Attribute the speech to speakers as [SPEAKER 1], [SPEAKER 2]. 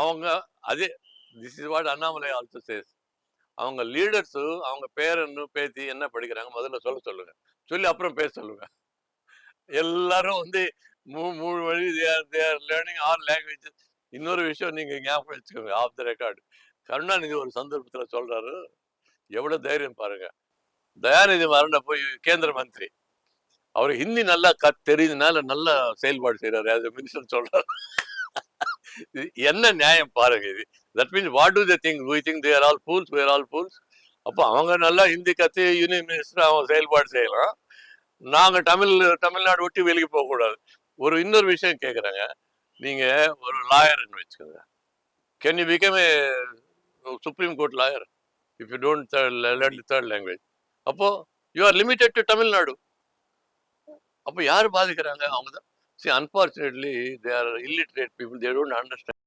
[SPEAKER 1] அவங்க அதே this is what Annamalai also says அவங்க லீடர்ஸு அவங்க பேரன்னு பேத்தி என்ன படிக்கிறாங்க? முதல்ல சொல்ல சொல்லுங்க. சொல்லி அப்புறம் பேச சொல்லுங்க. எல்லாரும் வந்து மூ மூணு வழி there there learning all language இன்னொரு விஷயம் நீங்கள் ஞாபகம் வச்சுக்கோங்க ஆஃப் த ரெக்கார்டு கருணாநிதி ஒரு சந்தர்ப்பத்தில் சொல்கிறாரு எவ்வளோ தைரியம் பாருங்க. தயாநிதி மரண போய் கேந்திர மந்திரி. அவர் ஹிந்தி நல்லா கத் தெரியுதுனால நல்லா செயல்பாடு செய்கிறாரு அது மினிஸ்டர் சொல்றாரு. என்ன நியாயம் பாருங்க இது. That means what to the thing we think there all fools where all fools அப்போ அவங்க நல்லா ஹிந்தி கத்து யூனியன் மினிஸ்டர் அவங்க செயல்பாடு செய்யலாம். நாங்க தமிழ் தமிழ்நாடு ஒட்டி வெளியே போகக்கூடாது ஒரு இன்னொரு விஷயம் கேட்குறாங்க நீங்க ஒரு லாயர்னு வச்சுக்கோங்க. Can you become a supreme court lawyer if you don't third third language அப்போ you are limited to Tamil Nadu அப்போ யார் பாதிக்கிறாங்க? அவங்க தான் see unfortunately they are illiterate people they don't understand